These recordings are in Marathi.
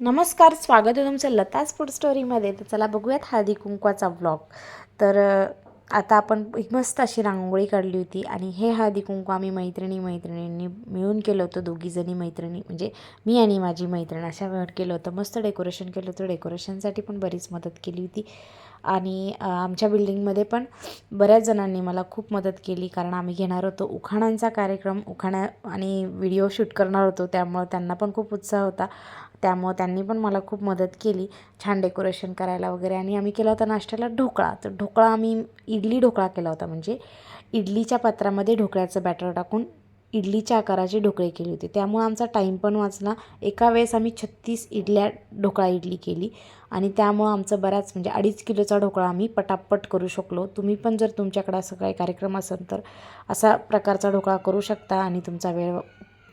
नमस्कार स्वागत आहे तुमचं लताज फूड स्टोरीमध्ये तर चला बघूयात हळदी कुंकवाचा व्लॉग तर आता आपण मस्त अशी रांगोळी काढली होती आणि हे हळदी कुंकू आम्ही मैत्रिणी मैत्रिणींनी मिळून केलं होतं दोघीजणी मैत्रिणी म्हणजे मी आणि माझी मैत्रीण अशा वेळ केलं होतं. मस्त डेकोरेशन केलं होतं. डेकोरेशनसाठी पण बरीच मदत केली होती. आणि आमच्या बिल्डिंगमध्ये पण बऱ्याच जणांनी मला खूप मदत केली कारण आम्ही घेणार होतो उखाणांचा कार्यक्रम उखाणा आणि व्हिडिओ शूट करणार होतो त्यामुळं त्यांना पण खूप उत्साह होता. त्यामुळं त्यांनी पण मला खूप मदत केली छान डेकोरेशन करायला वगैरे. आणि आम्ही केला होता नाश्त्याला ढोकळा. तर ढोकळा आम्ही इडली ढोकळा केला होता म्हणजे इडलीच्या पात्रामध्ये ढोकळ्याचं बॅटर टाकून इडलीच्या आकाराचे ढोकळे केली होती. त्यामुळं आमचा टाईम पण वाचला. एका वेळेस आम्ही छत्तीस इडल्या ढोकळा इडली केली. आणि त्यामुळं आमचं बऱ्याच म्हणजे अडीच किलोचा ढोकळा आम्ही पटापट करू शकलो. तुम्ही पण जर तुमच्याकडे असं काही कार्यक्रम असेल तर असा प्रकारचा ढोकळा करू शकता आणि तुमचा वेळ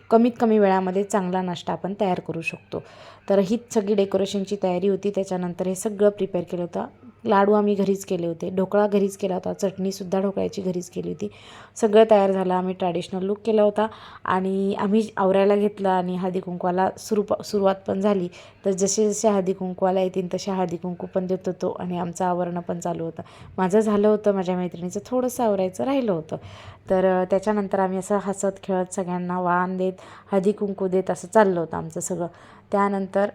कमीत कमी वेळामध्ये चांगला नाश्ता आपण तयार करू शकतो. तर हीच सगळी डेकोरेशनची तयारी होती. त्याच्यानंतर हे सगळं प्रिपेअर केलं होतं. लाडू आम्ही घरीच केले होते. ढोकळा घरीच केला होता. चटणीसुद्धा ढोकळ्याची घरीच केली होती. सगळं तयार झालं. आम्ही ट्रॅडिशनल लुक केला होता. आणि आम्ही आवरायला घेतलं आणि हळदी कुंकवाला सुरू सुरुवात पण झाली. तर जसे जसे हळदी कुंकवाला येतील तसे हळदी कुंकू पण देत होतो आणि आमचं आवरणं पण चालू होतं. माझं झालं होतं. माझ्या मैत्रिणीचं थोडंसं आवरायचं राहिलं होतं. तर त्याच्यानंतर आम्ही असं हसत खेळत सगळ्यांना वाण देत हळदी कुंकू देत असं चाललं होतं आमचं सगळं. त्यानंतर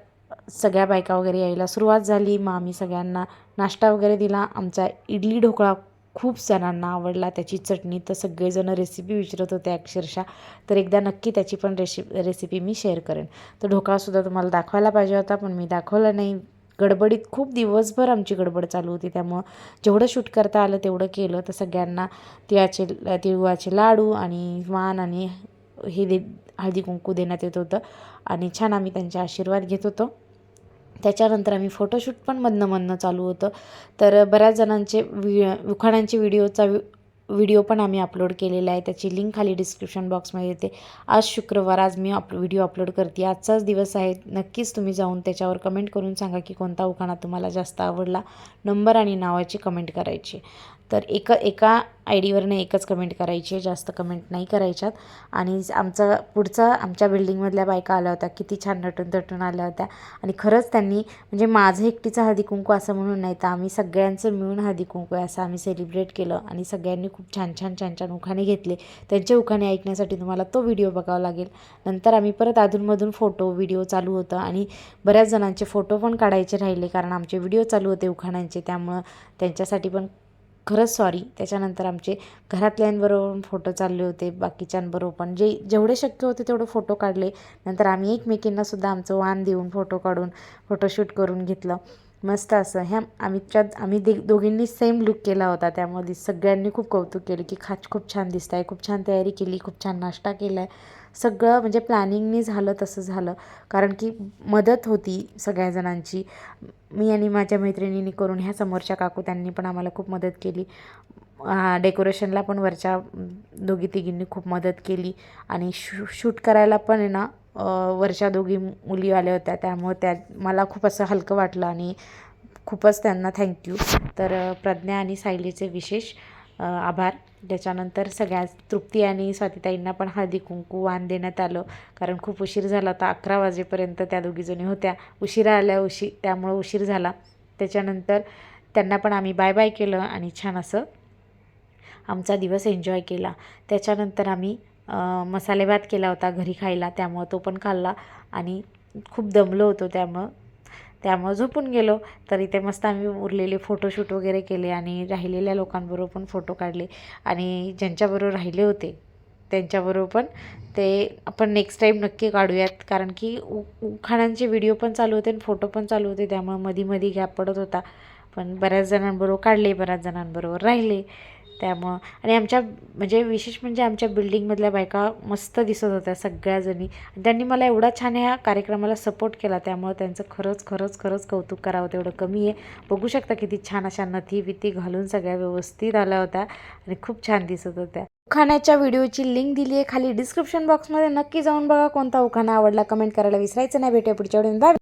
सगळ्या बायका वगैरे यायला सुरुवात झाली. मग आम्ही सगळ्यांना नाश्ता वगैरे दिला. आमचा इडली ढोकळा खूप जणांना आवडला. त्याची चटणी तर सगळेजण रेसिपी विचारत होते अक्षरशः. तर एकदा नक्की त्याची पण रेसि रेसिपी मी शेअर करेन. तर ढोकळासुद्धा तुम्हाला दाखवायला पाहिजे होता पण मी दाखवला नाही. गडबडीत खूप दिवसभर आमची गडबड चालू होती. त्यामुळं जेवढं शूट करता आलं तेवढं केलं. तर सगळ्यांना तिळाचे तिळगुळाचे लाडू आणि वाण आणि हे दे हळदी कुंकू देण्यात येत होतं. आणि छान आम्ही त्यांचे आशीर्वाद घेत होतो. त्याच्यानंतर आम्ही फोटोशूट पण मधनं मधनं चालू होतं. तर बऱ्याच जणांचे वि उखाण्यांचे व्हिडिओचा वि व्हिडिओ पण आम्ही अपलोड केलेला आहे. त्याची लिंक खाली डिस्क्रिप्शन बॉक्समध्ये येते. आज शुक्रवार आज मी अप व्हिडिओ अपलोड करते. आजचाच दिवस आहे. नक्कीच तुम्ही जाऊन त्याच्यावर कमेंट करून सांगा की कोणता उखाणा तुम्हाला जास्त आवडला. नंबर आणि नावाची कमेंट करायची. तर एक एका आय डीवरनं एकच कमेंट करायची आहे जास्त कमेंट नाही करायच्यात. आणि आमचा पुढचा आमच्या बिल्डिंगमधल्या बायका आल्या होत्या किती छान नटून तटून आल्या होत्या. आणि खरंच त्यांनी म्हणजे माझं एकटीचं हळदी कुंकू असं म्हणून नाही तर आम्ही सगळ्यांचं मिळून हळदी कुंकू आहे असं आम्ही सेलिब्रेट केलं. आणि सगळ्यांनी खूप छान छान छान छान उखाणे घेतले. त्यांचे उखाणे ऐकण्यासाठी तुम्हाला तो व्हिडिओ बघावा लागेल. नंतर आम्ही परत अधूनमधून फोटो व्हिडिओ चालू होतं. आणि बऱ्याच जणांचे फोटो पण काढायचे राहिले कारण आमचे व्हिडिओ चालू होते उखाण्यांचे. त्यामुळं त्यांच्यासाठी पण खरंच सॉरी त्याच्यानंतर आमचे घरातल्यांबरोबर फोटो चालले होते बाकीच्यांबरोबर पण. जे जेवढे शक्य होते तेवढे फोटो काढले. नंतर आम्ही एकमेकींनासुद्धा आमचं वाण देऊन फोटो काढून फोटोशूट करून घेतलं. मस्त असं. ह्या आम्हीच्या आम्ही दे दोघींनी सेम लुक केला होता त्यामध्ये. सगळ्यांनी खूप कौतुक केलं की खाच खूप छान दिसत आहे खूप छान तयारी केली खूप छान नाश्ता केला आहे सगळं म्हणजे प्लॅनिंगनी झालं तसं झालं. कारण की मदत होती सगळ्या जणांची मी आणि माझ्या मैत्रिणींनी करून ह्या समोरच्या काकू त्यांनी पण आम्हाला खूप मदत केली. डेकोरेशनला पण वरच्या दोघी तिघींनी खूप मदत केली. आणि शू शूट करायला पण आहे ना वरच्या दोघी मुली आल्या होत्या त्यामुळे त्या मला खूप असं हलकं वाटलं आणि खूपच त्यांना थँक्यू तर प्रज्ञा आणि सायलीचे विशेष आभार. त्याच्यानंतर सगळ्या तृप्ती आणि स्वातीताईंना पण हळदी कुंकू वाण देण्यात आलं. कारण खूप उशीर झाला होता अकरा वाजेपर्यंत त्या दोघीजणी होत्या. उशिरा आल्या उशी त्यामुळं उशीर झाला. त्याच्यानंतर त्यांना पण आम्ही बाय बाय केलं आणि छान असं आमचा दिवस एन्जॉय केला. त्याच्यानंतर आम्ही मसाले भात केला होता घरी खायला त्यामुळं तो पण खाल्ला आणि खूप दमलो होतो त्यामुळं. त्यामुळं झोपून गेलो. तर इथे मस्त आम्ही उरलेले फोटोशूट वगैरे केले आणि राहिलेल्या लोकांबरोबर पण फोटो काढले. आणि ज्यांच्याबरोबर राहिले होते त्यांच्याबरोबर पण ते आपण नेक्स्ट टाईम नक्की काढूयात. कारण की उ व्हिडिओ पण चालू होते आणि फोटो पण चालू होते. त्यामुळं मधी मधी गॅप पडत होता. पण बऱ्याच जणांबरोबर काढले बऱ्याच जणांबरोबर राहिले. त्यामुळं. आणि आमच्या म्हणजे विशेष म्हणजे आमच्या बिल्डिंगमधल्या बायका मस्त दिसत होत्या सगळ्याजणी. आणि त्यांनी मला एवढा छान ह्या कार्यक्रमाला सपोर्ट केला त्यामुळं त्यांचं खरंच खरंच खरंच कौतुक करावं तेवढं कमी आहे. बघू शकता किती छान अशा नथी बिथी घालून सगळ्या व्यवस्थित आल्या होत्या आणि खूप छान दिसत होत्या. उखाण्याच्या व्हिडिओची लिंक दिली आहे खाली डिस्क्रिप्शन बॉक्समध्ये. नक्की जाऊन बघा कोणता उखाणा आवडला कमेंट करायला विसरायचं नाही. भेटूया पुढच्या वेळी बाय